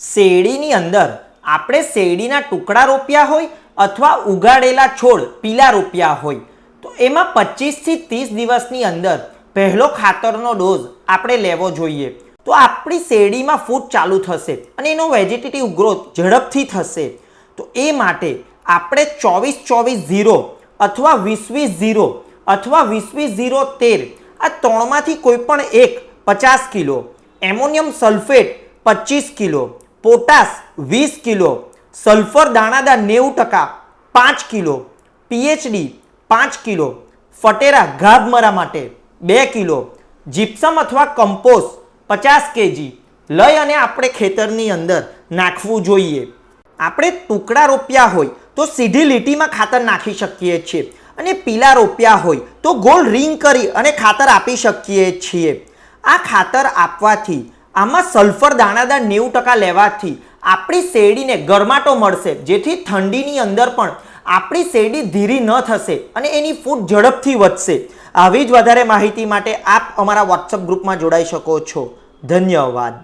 શેરડીની અંદર આપણે શેરડીના ટુકડા રોપ્યા હોય અથવા ઉગાડેલા છોડ પીલા રોપ્યા હોય. તો એમાં પચીસથી ત્રીસ દિવસની અંદર પહેલો ખાતરનો ડોઝ આપણે લેવો જોઈએ. તો આપણી શેરડીમાં ફૂટ ચાલુ થશે અને એનો વેજીટેટિવ ગ્રોથ ઝડપથી થશે. તો એ માટે આપણે ચોવીસ ચોવીસ ઝીરો અથવા વીસ વીસ ઝીરો અથવા વીસ વીસ ઝીરો તેર આ ત્રણમાંથી કોઈ પણ એક પચાસ કિલો, એમોનિયમ સલ્ફેટ પચીસ કિલો પોટાશ વીસ કિલો, સલ્ફર દાણાદાર નેવું ટકા, પાંચ કિલો, પીએચડી પાંચ કિલો, ફટેરા ગાભમરા માટે બે કિલો જીપ્સમ અથવા કમ્પોસ્ટ પચાસ કેજી. લઈ અને આપણે ખેતરની અંદર નાખવું જોઈએ. આપણે ટુકડા રોપ્યા હોય તો સીધી લીટીમાં ખાતર નાખી શકીએ છીએ અને પીલા રોપ્યા હોય તો ગોળ રિંગ કરી અને ખાતર આપી શકીએ છીએ. આ ખાતર આપવાથી આમાં સલ્ફર દાણાદાર નેવું ટકા લેવાથી આપણી શેરડીને ગરમાટો મળશે, જેથી ઠંડીની અંદર પણ આપણી શેરડી ધીરી ન થશે અને એની ફૂટ ઝડપથી વધશે. આવી જ વધારે માહિતી માટે આપ અમારા વોટ્સઅપ ગ્રુપમાં જોડાઈ શકો છો. ધન્યવાદ.